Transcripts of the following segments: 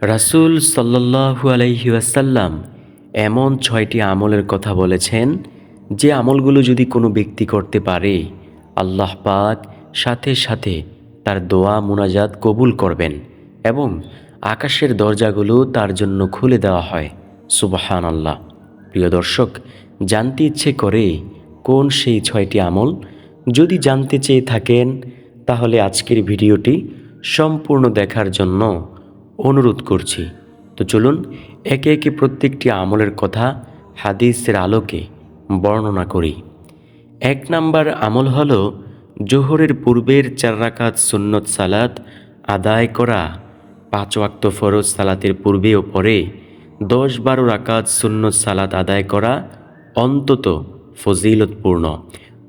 রাসূল সাল্লাল্লাহু আলাইহি ওয়াসাল্লাম এমন ছয়টি আমলের কথা বলেছেন, যে আমলগুলো যদি কোনো ব্যক্তি করতে পারে, আল্লাহ পাক সাথে সাথে তার দোয়া মুনাজাত কবুল করবেন এবং আকাশের দরজাগুলো তার জন্য খুলে দেওয়া হয়। সুবাহান আল্লাহ প্রিয় দর্শক, জানতে ইচ্ছে করে কোন সেই ছয়টি আমল? যদি জানতে চেয়ে থাকেন, তাহলে আজকের ভিডিওটি সম্পূর্ণ দেখার জন্য অনুরোধ করছি। তো চলুন, একে একে প্রত্যেকটি আমলের কথা হাদিসের আলোকে বর্ণনা করি। এক নাম্বার আমল হল জোহরের পূর্বের চার রাকাত সুন্নত সালাত আদায় করা। পাঁচ ওয়াক্ত ফরজ সালাতের পূর্বে ও পরে দশ বারো রাকাত সুন্নত সালাত আদায় করা অন্তত ফজিলতপূর্ণ।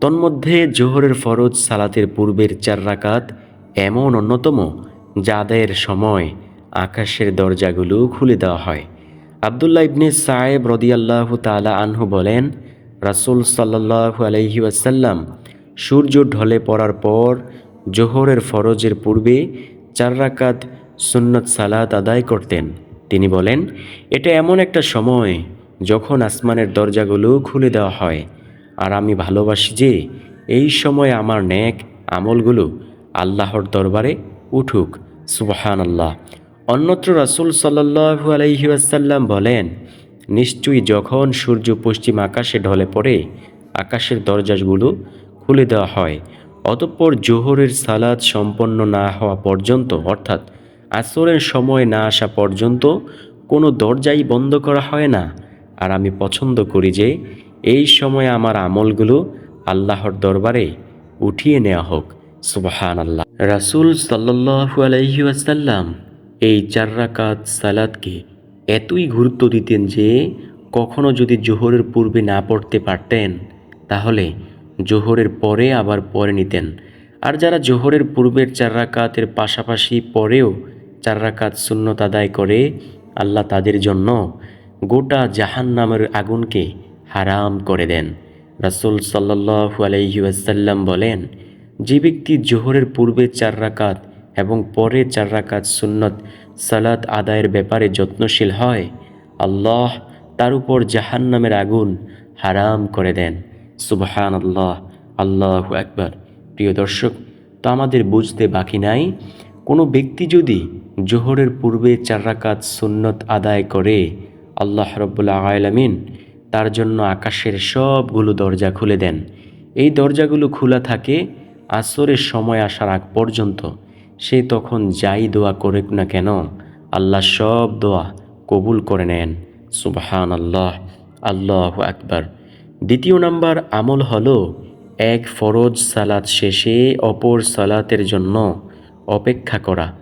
তন্মধ্যে জোহরের ফরজ সালাতের পূর্বের চার রাকাত এমন অন্যতম যা আদায়ের সময় আকাশের দরজাগুলো খুলে দেওয়া হয়। আবদুল্লাহ ইবনে সাহেব রদিয়াল্লাহু তালা আনহু বলেন, রাসুল সাল্লাহু আলহি আসাল্লাম সূর্য ঢলে পড়ার পর জোহরের ফরজের পূর্বে চার রাকাত সুন্নত সালাত আদায় করতেন। তিনি বলেন, এটা এমন একটা সময় যখন আসমানের দরজাগুলো খুলে দেওয়া হয়। আর আমি ভালোবাসি যে এই সময় আমার ন্যাক আমলগুলো আল্লাহর দরবারে উঠুক। সুবহান আল্লাহ অন্যত্র রাসুল সাল্লাহু আলহিউসাল্লাম বলেন, নিশ্চয়ই যখন সূর্য পশ্চিম আকাশে ঢলে পড়ে, আকাশের দরজাগুলো খুলে দেওয়া হয়। অতঃপর জোহরের সালাদ সম্পন্ন না হওয়া পর্যন্ত, অর্থাৎ আসরের সময় না আসা পর্যন্ত কোনো দরজাই বন্ধ করা হয় না। আর আমি পছন্দ করি যে, এই সময় আমার আমলগুলো আল্লাহর দরবারে উঠিয়ে নেওয়া হোক। সুবাহান আল্লাহ রাসুল সাল্লাহু আলহি আসাল্লাম এই চার রাকাত সালাদকে এতই গুরুত্ব দিতেন যে কখনো যদি জোহরের পূর্বে না পড়তে পারতেন, তাহলে জোহরের পরে আবার পরে নিতেন। আর যারা জোহরের পূর্বের চার রাকাতের পাশাপাশি পরেও চার রাকাত শূন্যত আদায় করে, আল্লাহ তাদের জন্য গোটা জাহান নামের আগুনকে হারাম করে দেন। রাসুল সাল্লাহু আলহি আসাল্লাম বলেন, যে ব্যক্তি জোহরের পূর্বে চার রাকাত এবং পরে চার রাকাত সুন্নত সালাত আদায়ের ব্যাপারে যত্নশীল হয়, আল্লাহ তার উপর জাহান নামের আগুন হারাম করে দেন। সুবহান আল্লাহ আল্লাহ একবার প্রিয় দর্শক, তো আমাদের বুঝতে বাকি নাই, কোনো ব্যক্তি যদি জোহরের পূর্বে চার রাকাত সুন্নত আদায় করে, আল্লাহ রব্বুল্লা আলামিন তার জন্য আকাশের সবগুলো দরজা খুলে দেন। এই দরজাগুলো খোলা থাকে আসরের সময় আসার আগ পর্যন্ত। সে তখন যাই দোয়া করে না কেন, আল্লাহ সব দোয়া কবুল করে নেন। সুবাহান আল্লাহ আল্লাহ আকবার। দ্বিতীয় নাম্বার আমল হলো এক ফরজ সালাত শেষে অপর সালাতের জন্য অপেক্ষা করা।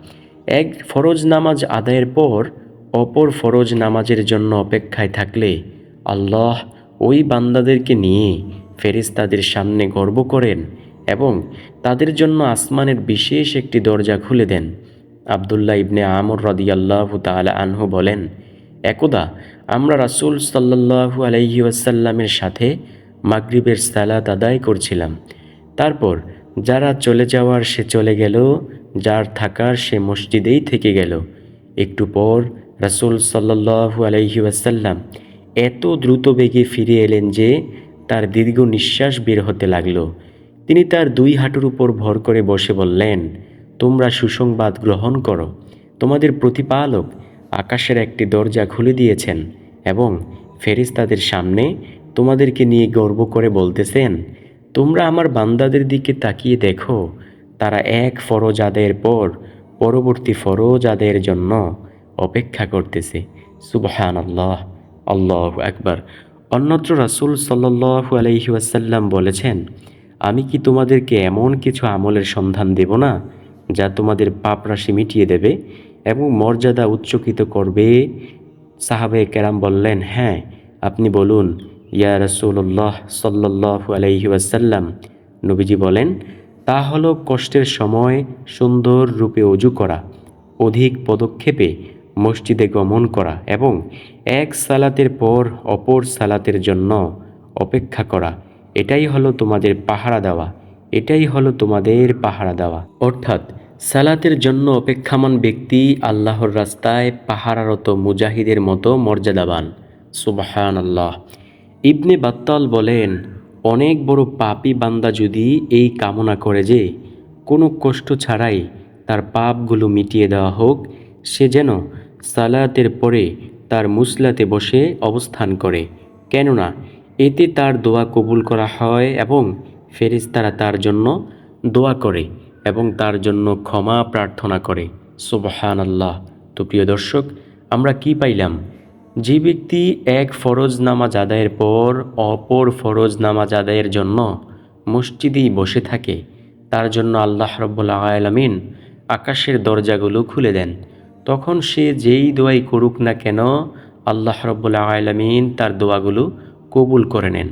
এক ফরজ নামাজ আদায়ের পর অপর ফরজ নামাজের জন্য অপেক্ষায় থাকলে আল্লাহ ওই বান্দাদেরকে নিয়ে ফেরিস্তাদের সামনে গর্ব করেন এবং তাদের জন্য আসমানের বিশেষ একটি দরজা খুলে দেন। আবদুল্লাহ ইবনে আমর রদিয়াল্লাহু তালা আনহু বলেন, একদা আমরা রাসুল সাল্লাহু আলাইহি আসাল্লামের সাথে মাগরিবের সালাত আদায় করছিলাম। তারপর যারা চলে যাওয়ার সে চলে গেল, যার থাকার সে মসজিদেই থেকে গেল। একটু পর রাসুল সাল্লাহু আলাইহি আসাল্লাম এত দ্রুত বেগে ফিরে এলেন যে তার দীর্ঘ নিঃশ্বাস বের হতে লাগল। তিনি তার দুই হাঁটুর উপর ভর করে বসে বললেন, তোমরা সুসংবাদ গ্রহণ করো। তোমাদের প্রতিপালক আকাশের একটি দরজা খুলে দিয়েছেন এবং ফেরিস্তাদের সামনে তোমাদেরকে নিয়ে গর্ব করে বলতেছেন, তোমরা আমার বান্দাদের দিকে তাকিয়ে দেখো। তারা এক ফরজ পর পরবর্তী ফরজ জন্য অপেক্ষা করতেছে। সুবহান আল্লাহ আল্লাহ একবার অন্যত্র রাসুল সাল্লু আলহি ওয়াসাল্লাম বলেছেন আমি কি তোমাদেরকে এমন কিছু আমলের সন্ধান দেব না, যা তোমাদের পাপ রাশি মিটিয়ে দেবে এবং মর্যাদা উচ্চকিত করবে? সাহাবে কেরাম বললেন হ্যাঁ আপনি বলুন, ইয়া রসুল্লাহ সাল্লাহু আলহি ওয়াসাল্লাম। নবীজি বলেন, তা হলো কষ্টের সময় সুন্দর রূপে অজু করা, অধিক পদক্ষেপে মসজিদে গমন করা এবং এক সালাতের পর অপর সালাতের জন্য অপেক্ষা করা। এটাই হলো তোমাদের পাহারা দেওয়া। এটাই হলো তোমাদের পাহারা দেওয়া। অর্থাৎ সালাতের জন্য অপেক্ষামান ব্যক্তি আল্লাহর রাস্তায় পাহারারত মুজাহিদের মতো মর্যাদাবান। সুবাহান আল্লাহ ইবনে বাত্তাল বলেন, অনেক বড় পাপী বান্দা যদি এই কামনা করে যে, কোনো কষ্ট ছাড়াই তার পাপগুলো মিটিয়ে দেওয়া হোক, সে যেন সালাতের পরে তার মুসলাতে বসে অবস্থান করে। কেননা এতে তার দোয়া কবুল করা হয় এবং ফেরেশতারা তার জন্য দোয়া করে এবং তার জন্য ক্ষমা প্রার্থনা করে। সুবহান আল্লাহ তো প্রিয় দর্শক, আমরা কি পাইলাম? যে ব্যক্তি এক ফরজ নামাজ আদায়ের পর অপর ফরজ নামাজ আদায়ের জন্য মসজিদেই বসে থাকে, তার জন্য আল্লাহ রব্বুল্লা আলমিন আকাশের দরজাগুলো খুলে দেন। তখন সে যেই দোয়াই করুক না কেন, আল্লাহ রব্বুল্লা আলমিন তার দোয়াগুলো কবুল করে নেন।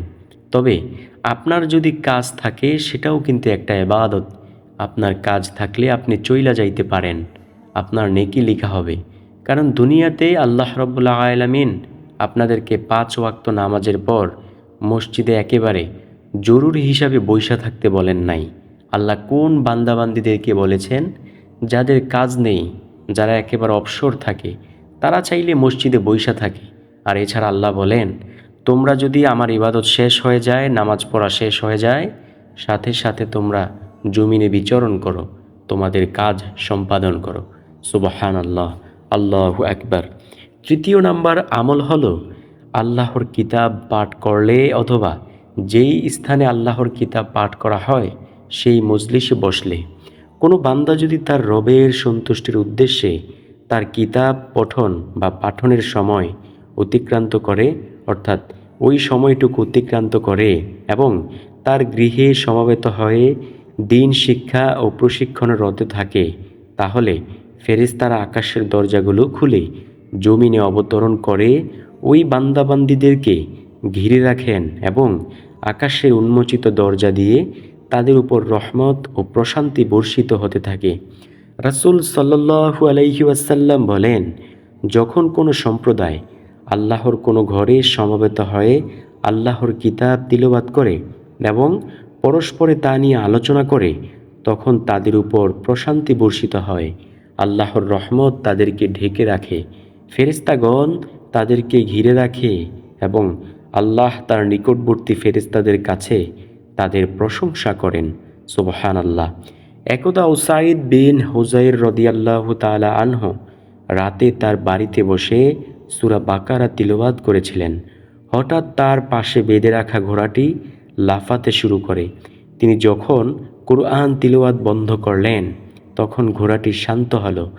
তবে আপনার যদি কাজ থাকে, সেটাও কিন্তু একটা এবাদত। আপনার কাজ থাকলে আপনি চইলা যাইতে পারেন। আপনার নেকি লেখা হবে। কারণ দুনিয়াতে আল্লাহ রব্বুল্লা আলমিন আপনাদেরকে পাঁচ ওয়াক্ত নামাজের পর মসজিদে একেবারে জরুরি হিসাবে বৈশা থাকতে বলেন নাই। আল্লাহ কোন বান্দাবান্দিদেরকে বলেছেন? যাদের কাজ নেই, যারা একেবারে অবসর থাকে, তারা চাইলে মসজিদে বৈশা থাকে। আর এছাড়া আল্লাহ বলেন তোমরা যদি আমার ইবাদত শেষ হয়ে যায়, নামাজ পড়া শেষ হয়ে যায়, সাথে সাথে তোমরা জমিনে বিচরণ করো, তোমাদের কাজ সম্পাদন করো। সুবাহান আল্লাহ আল্লাহ একবার তৃতীয় নাম্বার আমল হলো আল্লাহর কিতাব পাঠ করলে অথবা যেই স্থানে আল্লাহর কিতাব পাঠ করা হয়, সেই মজলিসে বসলে। কোনো বান্দা যদি তার রবের সন্তুষ্টির উদ্দেশ্যে তার কিতাব, পঠন বা পাঠনের সময় অতিক্রান্ত করে অর্থাৎ ওই সময়টুকু অতিক্রান্ত করে এবং তার গৃহে সমাবেত হয়ে দিন শিক্ষা ও প্রশিক্ষণের রতে থাকে, তাহলে ফেরেশতারা আকাশের দরজাগুলো খুলে, জমিনে অবতরণ করে ওই বান্দাবান্দিদেরকে ঘিরে রাখেন এবং আকাশের উন্মোচিত দরজা দিয়ে তাদের উপর রহমত ও প্রশান্তি বর্ষিত হতে থাকে। রাসুল সাল্লাহু আলাইহি ওয়াসাল্লাম বলেন, যখন কোনো সম্প্রদায় আল্লাহর কোনো ঘরে সমবেত হয়ে আল্লাহর কিতাব তিলবাত করে এবং পরস্পরে তা নিয়ে আলোচনা করে, তখন তাদের উপর প্রশান্তি বর্ষিত হয়। আল্লাহর রহমত তাদেরকে ঢেকে রাখে ফেরেস্তাগণ তাদেরকে ঘিরে রাখে এবং আল্লাহ তার নিকটবর্তী ফেরেস্তাদের কাছে তাদের প্রশংসা করেন। সুবহান আল্লাহ একদা ওসাইদ বিন হুজাইর রদিয়াল্লাহ তালা আনহ রাতে তার বাড়িতে বসে সুরা বাকারা তিলবাদ করেছিলেন। হঠাৎ তার পাশে বেঁধে রাখা ঘোড়াটি লাফাতে শুরু করে। তিনি যখন কোরআন তিলওয়াত বন্ধ করলেন, তখন ঘোড়াটি শান্ত হলো।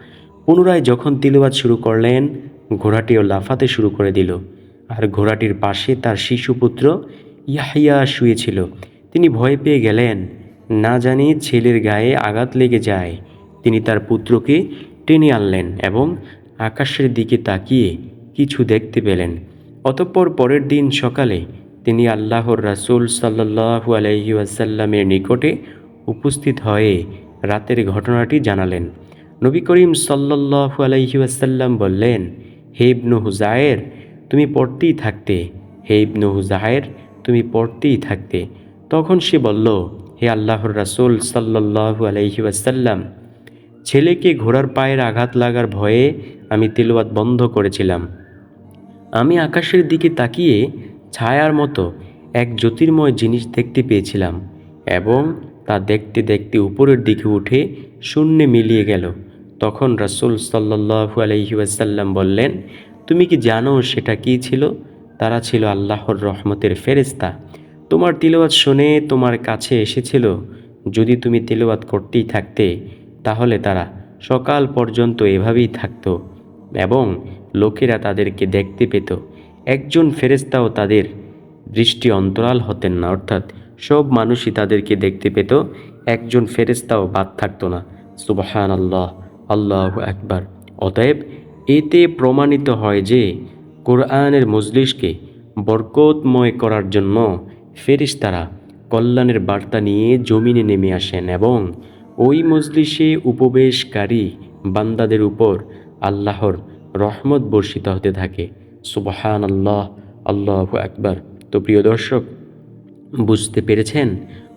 পুনরায় যখন তিলওয়াত শুরু করলেন, ঘোড়াটিও লাফাতে শুরু করে দিল। আর ঘোড়াটির পাশে তার শিশুপুত্র ইয়াহিয়া শুয়েছিল। তিনি ভয় পেয়ে গেলেন, না জানি ছেলের গায়ে আঘাত লেগে যায়। তিনি তার পুত্রকে টেনে আনলেন এবং আকাশের দিকে তাকিয়ে কিছু দেখতে পেলেন। অতঃপর পরের দিন সকালে তিনি আল্লাহর রাসুল সাল্লাহু আলহি আসাল্লামের নিকটে উপস্থিত হয়ে রাতের ঘটনাটি জানালেন। নবী করিম সাল্লাহু আলহি আসাল্লাম বললেন, হে ইবনু হুজায়ের, তুমি পড়তেই থাকতে। হে ইবনু হুজায়ের, তুমি পড়তেই থাকতে। তখন সে বলল, হে আল্লাহর রাসুল সাল্লাহু আলহি আসাল্লাম ছেলেকে ঘোড়ার পায়ের আঘাত লাগার ভয়ে আমি তেলওয়াত বন্ধ করেছিলাম। আমি আকাশের দিকে তাকিয়ে ছায়ার মতো এক জ্যোতির্ময় জিনিস দেখতে পেয়েছিলাম এবং তা দেখতে দেখতে উপরের দিকে উঠে শূন্যে মিলিয়ে গেল। তখন রাসুল সাল্লাহু আলহিউসাল্লাম বললেন, তুমি কি জানো সেটা কি ছিল? তারা ছিল আল্লাহর রহমতের ফেরেস্তা তোমার তিলওয়াত শুনে তোমার কাছে এসেছিল। যদি তুমি তিলওয়াত করতেই থাকতে, তাহলে তারা সকাল পর্যন্ত এভাবেই থাকতো এবং লোকেরা তাদেরকে দেখতে পেত। একজন ফেরেস্তাও তাদের দৃষ্টি অন্তরাল হতেন না, অর্থাৎ সব মানুষই তাদেরকে দেখতে পেত। একজন ফেরেস্তাও বাদ থাকতো না। সুবাহান আল্লাহ আল্লাহ একবার অতএব এতে প্রমাণিত হয় যে কোরআনের মজলিসকে বরকতময় করার জন্য ফেরিস্তারা কল্যাণের বার্তা নিয়ে জমিনে নেমে আসেন এবং ওই মজলিসে উপবেশকারী বান্দাদের উপর আল্লাহর রহমত বর্ষিত হতে থাকে। সুবহান আল্লাহ আল্লাহ একবার তো প্রিয় দর্শক, বুঝতে পেরেছেন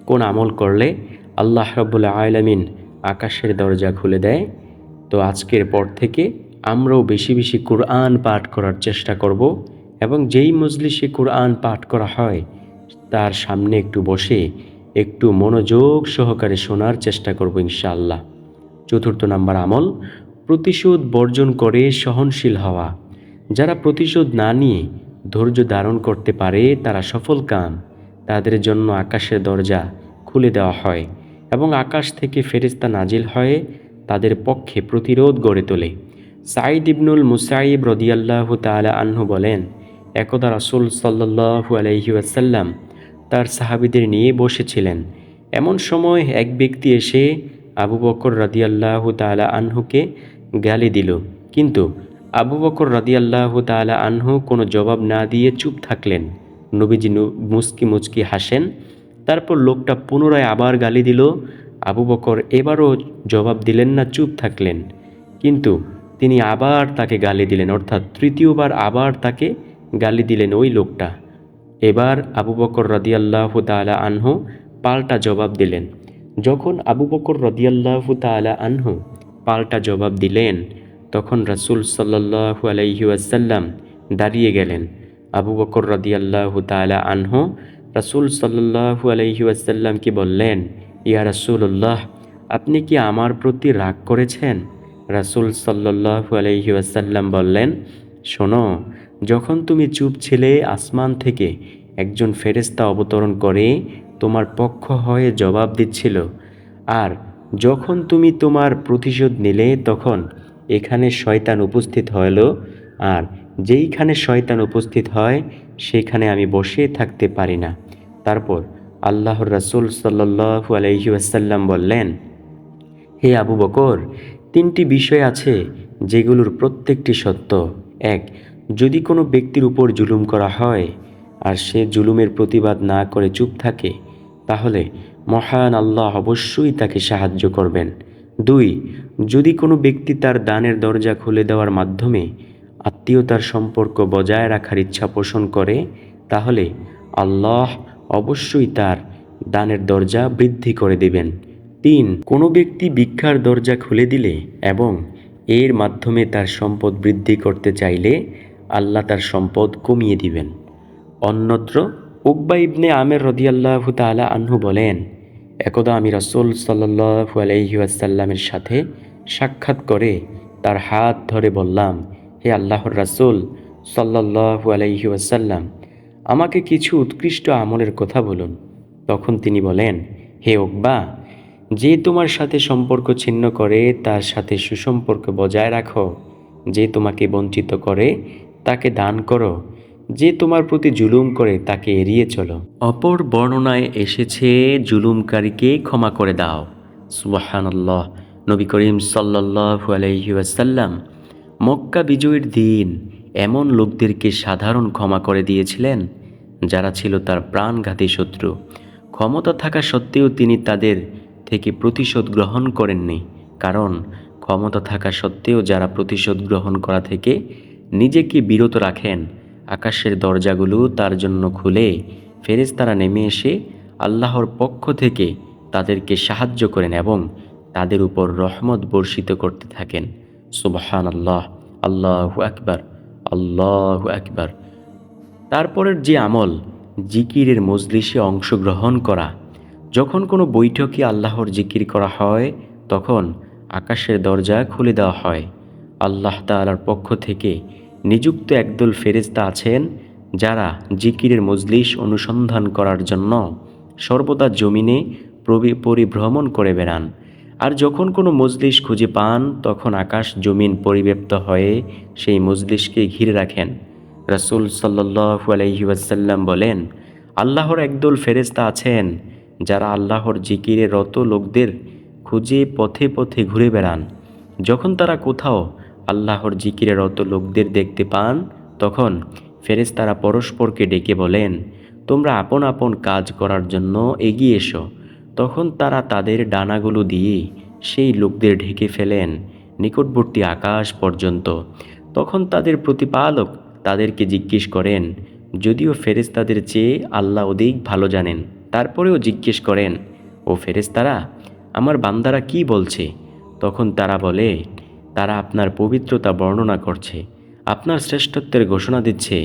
কোন আমল করলে আল্লাহ রব্বুল্লা আলমিন আকাশের দরজা খুলে দেয়? তো আজকের পর থেকে আমরাও বেশি বেশি কোরআন পাঠ করার চেষ্টা করব এবং যেই মজলিসে কোরআন পাঠ করা হয়, তার সামনে একটু বসে একটু মনোযোগ সহকারে শোনার চেষ্টা করব ইনশাআল্লাহ। চতুর্থ নাম্বার আমল প্রতিশোধ বর্জন করে সহনশীল হওয়া। যারা প্রতিশোধ না নিয়ে ধৈর্য ধারণ করতে পারে, তারা সফল কাম। তাদের জন্য আকাশের দরজা খুলে দেওয়া হয় এবং আকাশ থেকে ফেরিস্তা নাজিল হয়ে তাদের পক্ষে প্রতিরোধ গড়ে তোলে। সাইদ ইবনুল মুসাইব রদিয়াল্লাহ তালা আহ্ন বলেন, একদা রাসুল সাল্লাহু আলহি আসাল্লাম তার সাহাবিদের নিয়ে বসেছিলেন। এমন সময় এক ব্যক্তি এসে আবু বকর রাদিয়াল্লাহ তালা আনহুকে গালি দিল। কিন্তু আবু বকর রাদিয়াল্লাহ তালা আনহু কোনো জবাব না দিয়ে চুপ থাকলেন। নবীজি মুচকি মুচকি হাসেন। তারপর লোকটা পুনরায় আবার গালি দিল। আবু বকর এবারও জবাব দিলেন না, চুপ থাকলেন। কিন্তু তিনি আবার তাকে গালি দিলেন, অর্থাৎ তৃতীয়বার আবার তাকে গালি দিলেন ওই লোকটা। এবার আবু বকর রদিয়াল্লাহ তালা আনহু পাল্টা জবাব দিলেন। যখন আবু বকর রদিয়াল্লাহ তালা আনহু পাল্টা জবাব দিলেন। তখন রাসূল সাল্লাল্লাহু আলাইহি ওয়াসাল্লাম দাঁড়িয়ে গেলেন। আবু বকর রদিয়াল্লাহ তালা আনহ রাসূল সাল্লাল্লাহু আলাইহি ওয়াসাল্লামকে বললেন, ইয়া রাসূলুল্লাহ, আপনি কি আমার প্রতি রাগ করেছেন? রাসূল সাল্লাল্লাহু আলাইহি ওয়াসাল্লাম বললেন, শোনো, যখন তুমি চুপ ছিলে আসমান থেকে একজন ফেরেস্তা অবতরণ করে তোমার পক্ষ হয়ে জবাব দিচ্ছিল, আর যখন তুমি তোমার প্রতিশোধ নিলে তখন এখানে শয়তান উপস্থিত হলো আর যেইখানে শয়তান উপস্থিত হয়, সেখানে আমি বসে থাকতে পারি না। তারপর আল্লাহর রাসূল সাল্লাল্লাহু আলাইহি ওয়াসাল্লাম বললেন, হে আবু বকর, তিনটি বিষয় আছে যেগুলোর প্রত্যেকটি সত্য। এক, যদি কোনো ব্যক্তির উপর জুলুম করা হয় আর সে জুলুমের প্রতিবাদ না করে চুপ থাকে, তাহলে মহান আল্লাহ অবশ্যই তাকে সাহায্য করবেন। দুই, যদি কোনো ব্যক্তি তার দানের দরজা খুলে দেওয়ার মাধ্যমে আত্মীয়তার সম্পর্ক বজায় রাখার ইচ্ছা পোষণ করে, তাহলে আল্লাহ অবশ্যই তার দানের দরজা বৃদ্ধি করে দেবেন। তিন, কোনো ব্যক্তি ভিক্ষার দরজা খুলে দিলে এবং এর মাধ্যমে তার সম্পদ বৃদ্ধি করতে চাইলে আল্লাহ তার সম্পদ কমিয়ে দিবেন। অন্যত্র উকবা ইবনে আমের রদিয়াল্লাহ তালা আনহু বলেন একদা আমি রসুল সাল্লাহু আলাইসাল্লামের সাথে সাক্ষাৎ করে তার হাত ধরে বললাম, হে আল্লাহর রাসূল সাল্লাহু আলাইহি ওয়াসাল্লাম, আমাকে কিছু উৎকৃষ্ট আমলের কথা বলুন। তখন তিনি বলেন, হে ওকবা যে তোমার সাথে সম্পর্ক ছিন্ন করে, তার সাথে সুসম্পর্ক বজায় রাখো। যে তোমাকে বঞ্চিত করে, তাকে দান করো। যে তোমার প্রতি জুলুম করে তাকে এড়িয়ে চলো। অপর বর্ণনায় এসেছে, জুলুমকারীকে ক্ষমা করে দাও। সুবাহানাল্লাহ, নবী করিম সাল্লাল্লাহু আলাইহি মক্কা বিজয়ীর দিন এমন লোকদেরকে সাধারণ ক্ষমা করে দিয়েছিলেন, যারা ছিল তার প্রাণঘাতী শত্রু। ক্ষমতা থাকা সত্ত্বেও তিনি তাদের থেকে প্রতিশোধ গ্রহণ করেননি, কারণ ক্ষমতা থাকা সত্ত্বেও যারা প্রতিশোধ গ্রহণ করা থেকে নিজেকে বিরত রাখেন আকাশের দরজাগুলো তার জন্য খুলে ফেরেশতারা নেমে এসে আল্লাহর পক্ষ থেকে তাদেরকে সাহায্য করেন এবং তাদের উপর রহমত বর্ষিত করতে থাকেন। সুবহান আল্লাহ আল্লাহ আকবার আল্লাহ আকবার। তারপরের যে আমল, জিকিরের মজলিসে অংশগ্রহণ করা, যখন কোনো বৈঠকে আল্লাহর জিকির করা হয়, তখন আকাশের দরজা খুলে দেওয়া হয়। আল্লাহ তাআলার পক্ষ থেকে নিযুক্ত একদল ফেরেশতা আছেন যারা জিকিরের মজলিস অনুসন্ধান করার জন্য সর্বদা জমিনে পরিভ্রমণ করে বেড়ান। আর যখন কোনো মজলিস খুঁজে পান, তখন আকাশ জমিন পরিব্যাপ্ত হয়ে সেই মজলিসকে ঘিরে রাখেন। রাসূল সাল্লাল্লাহু আলাইহি ওয়াসাল্লাম বলেন, আল্লাহর একদল ফেরেশতা আছেন যারা আল্লাহর জিকিরে রত লোকদের খুঁজে পথে পথে ঘুরে বেড়ান। যখন তারা কোথাও আল্লাহর জিকিরে রত লোকদের দেখতে পান, তখন ফেরেশতারা পরস্পরকে ডেকে বলেন, তোমরা আপন আপন কাজ করার জন্য এগিয়ে এসো। তখন তারা তাদের ডানাগুলো দিয়ে সেই লোকদের ঢেকে ফেলেন নিকটবর্তী আকাশ পর্যন্ত। তখন তাদের প্রতিপালক তাদেরকে জিজ্ঞেস করেন, যদিও ফেরেশতাদের চেয়ে আল্লাহ অধিক ভালো জানেন? তারপরেও জিজ্ঞেস করেন, ও ফেরেশতারা, আমার বান্দারা কি বলছে? তখন তারা বলে তারা আপনার পবিত্রতা বর্ণনা করছে, আপনার শ্রেষ্ঠত্বের ঘোষণা দিচ্ছে,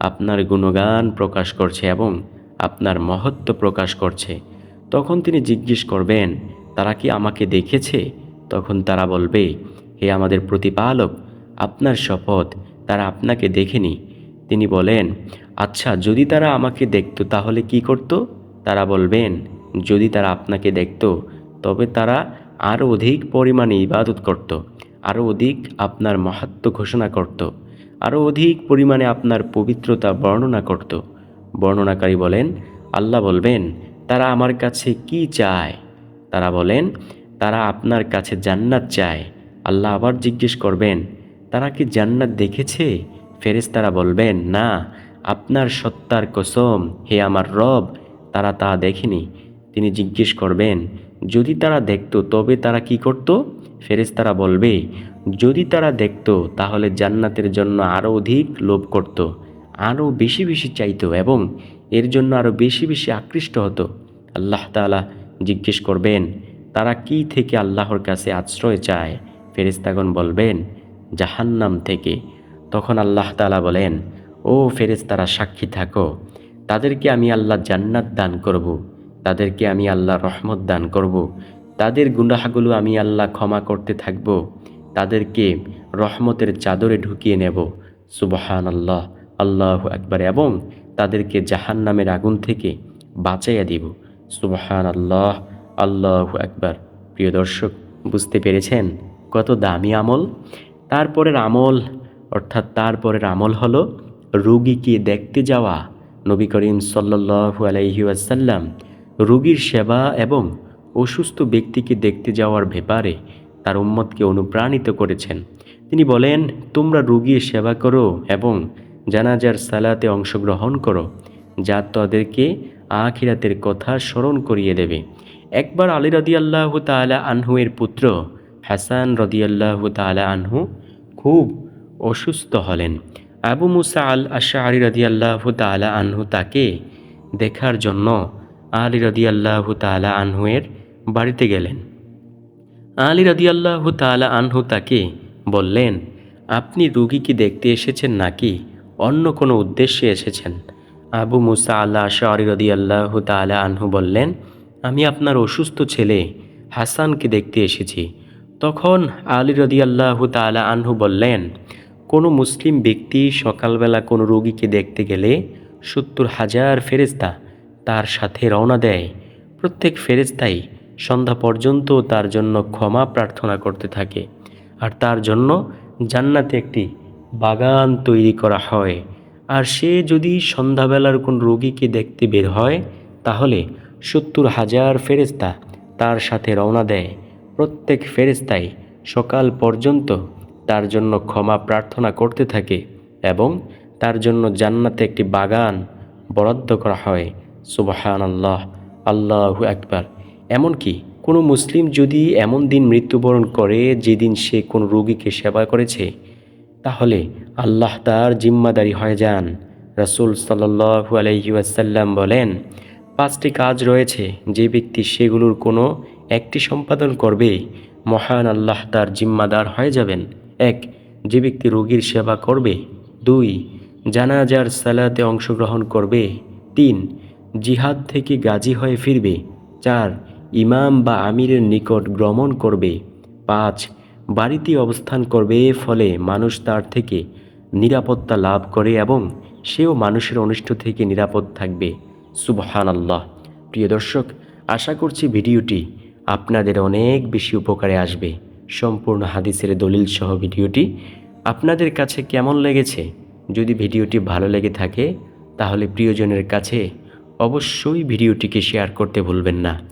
আপনার গুণগান প্রকাশ করছে এবং আপনার মহত্ব প্রকাশ করছে। তখন তিনি জিজ্ঞেস করবেন, তারা কি আমাকে দেখেছে? তখন তারা বলবে, হে আমাদের প্রতিপালক, আপনার শপথ তারা আপনাকে দেখেনি। তিনি বলেন আচ্ছা যদি তারা আমাকে দেখত তাহলে কি করত? তারা বলবেন, যদি তারা আপনাকে দেখত, তবে তারা আরও অধিক পরিমাণে ইবাদত করত। আরও অধিক আপনার মাহাত্ম ঘোষণা করত। আরও অধিক পরিমাণে আপনার পবিত্রতা বর্ণনা করত। বর্ণনাকারী বলেন, আল্লাহ বলবেন, তারা আমার কাছে কি চায়? তারা বলেন, তারা আপনার কাছে জান্নাত চায়। আল্লাহ আবার জিজ্ঞেস করবেন, তারা কি জান্নাত দেখেছে? ফেরেশতারা বলবেন, না, আপনার সত্তার কসম, হে আমার রব, তারা তা দেখেনি। তিনি জিজ্ঞেস করবেন, যদি তারা দেখত, তবে তারা কি করত? ফেরেশতারা বলবে, যদি তারা দেখত, তাহলে জান্নাতের জন্য আরও অধিক লোভ করত আরও বেশি বেশি চাইতো এবং এর জন্য আরও বেশি বেশি আকৃষ্ট হতো আল্লাহ তাআলা জিজ্ঞেস করবেন, তারা কি থেকে আল্লাহর কাছে আশ্রয় চায় ফেরেশতাগণ বলবেন, জাহান্নাম থেকে তখন আল্লাহ তালা বলেন, ও ফেরেশতারা, সাক্ষী থাকো তাদেরকে আমি আল্লাহ জান্নাত দান করব। তাদেরকে আমি আল্লাহ রহমত দান করব। তাদের গুনাহগুলো আমি আল্লাহ ক্ষমা করতে থাকব। তাদেরকে রহমতের চাদরে ঢুকিয়ে নেব। সুবহান আল্লাহ আল্লাহ একবার এবং তাদেরকে জাহান্নামের আগুন থেকে বাঁচাইয়া দিব। সুবহান আল্লাহ আল্লাহ একবার প্রিয় দর্শক, বুঝতে পেরেছেন কত দামি আমল? তারপরের আমল, অর্থাৎ তারপরের আমল হলো রুগীকে দেখতে যাওয়া। নবী করিম সাল্লাহু আলাইহি আসাল্লাম রুগীর সেবা এবং অসুস্থ ব্যক্তিকে দেখতে যাওয়ার ব্যাপারে তার উম্মতকে অনুপ্রাণিত করেছেন। তিনি বলেন, তোমরা রুগীর সেবা করো এবং জানাজার সালাতে অংশগ্রহণ করো, যা তাদেরকে আখিরাতের কথা স্মরণ করিয়ে দেবে। একবার আলী রদিয়াল্লাহ তালা আনহুয়ের পুত্র হাসান রদিয়াল্লাহ তালা আনহু খুব অসুস্থ হলেন। আবু মুসা আল আশারি রদিয়াল্লাহ তালা আনহু তাকে দেখার জন্য আলী রদিয়াল্লাহ তালা আনহুয়ের বাড়িতে গেলেন। আলী রদিয়াল্লাহ তালা আনহু তাকে বললেন, আপনি রুগীকে দেখতে এসেছেন নাকি? অন্য কোনো উদ্দেশ্যে এসেছেন? আবু মুসা আল্লাহ আশারি রদিয়াল্লাহ তালা আনহু বললেন, আমি আপনার অসুস্থ ছেলে হাসানকে দেখতে এসেছি। তখন আলী রদিয়াল্লাহ তালা আনহু বললেন, কোনো মুসলিম ব্যক্তি সকালবেলা কোনো রোগীকে দেখতে গেলে সত্তর হাজার ফেরেস্তা তার সাথে রওনা দেয়। প্রত্যেক ফেরেস্তাই সন্ধ্যা পর্যন্ত তার জন্য ক্ষমা প্রার্থনা করতে থাকে। আর তার জন্য জান্নাতে একটি বাগান তৈরি করা হয়। আর সে যদি সন্ধ্যাবেলার কোন রোগীকে দেখতে বের হয়, তাহলে সত্তর হাজার ফেরেস্তা তার সাথে রওনা দেয়। প্রত্যেক ফেরেস্তাই সকাল পর্যন্ত তার জন্য ক্ষমা প্রার্থনা করতে থাকে এবং তার জন্য জান্নাতে একটি বাগান বরাদ্দ করা হয়। সুবাহান আল্লাহ আল্লাহু একবার এমনকি কোনো মুসলিম যদি এমন দিন মৃত্যুবরণ করে যেদিন সে কোনো রোগীকে সেবা করেছে, তাহলে আল্লাহ তার জিম্মাদারি হয়ে যান। রাসুল সাল্লু আলহিউসাল্লাম বলেন, পাঁচটি কাজ রয়েছে যে ব্যক্তি সেগুলোর কোনো একটি সম্পাদন করবে, মহান আল্লাহ তার জিম্মাদার হয়ে যাবেন। এক, যে ব্যক্তি রোগীর সেবা করবে। দুই, জানাজার সালাতে অংশগ্রহণ করবে। তিন, জিহাদ থেকে গাজী হয়ে ফিরবে। চার ইমাম বা আমিরের নিকট ভ্রমণ করবে, পাঁচ, বাড়িতে অবস্থান করবে, ফলে মানুষ তার থেকে নিরাপত্তা লাভ করে এবং সেও মানুষের অনিষ্ট থেকে নিরাপদ থাকবে। সুবহান আল্লাহ প্রিয় দর্শক, আশা করছি ভিডিওটি আপনাদের অনেক বেশি উপকারে আসবে। সম্পূর্ণ হাদিসের দলিল সহ ভিডিওটি আপনাদের কাছে কেমন লেগেছে? যদি ভিডিওটি ভালো লেগে থাকে, তাহলে প্রিয়জনের কাছে অবশ্যই ভিডিওটিকে শেয়ার করতে ভুলবেন না।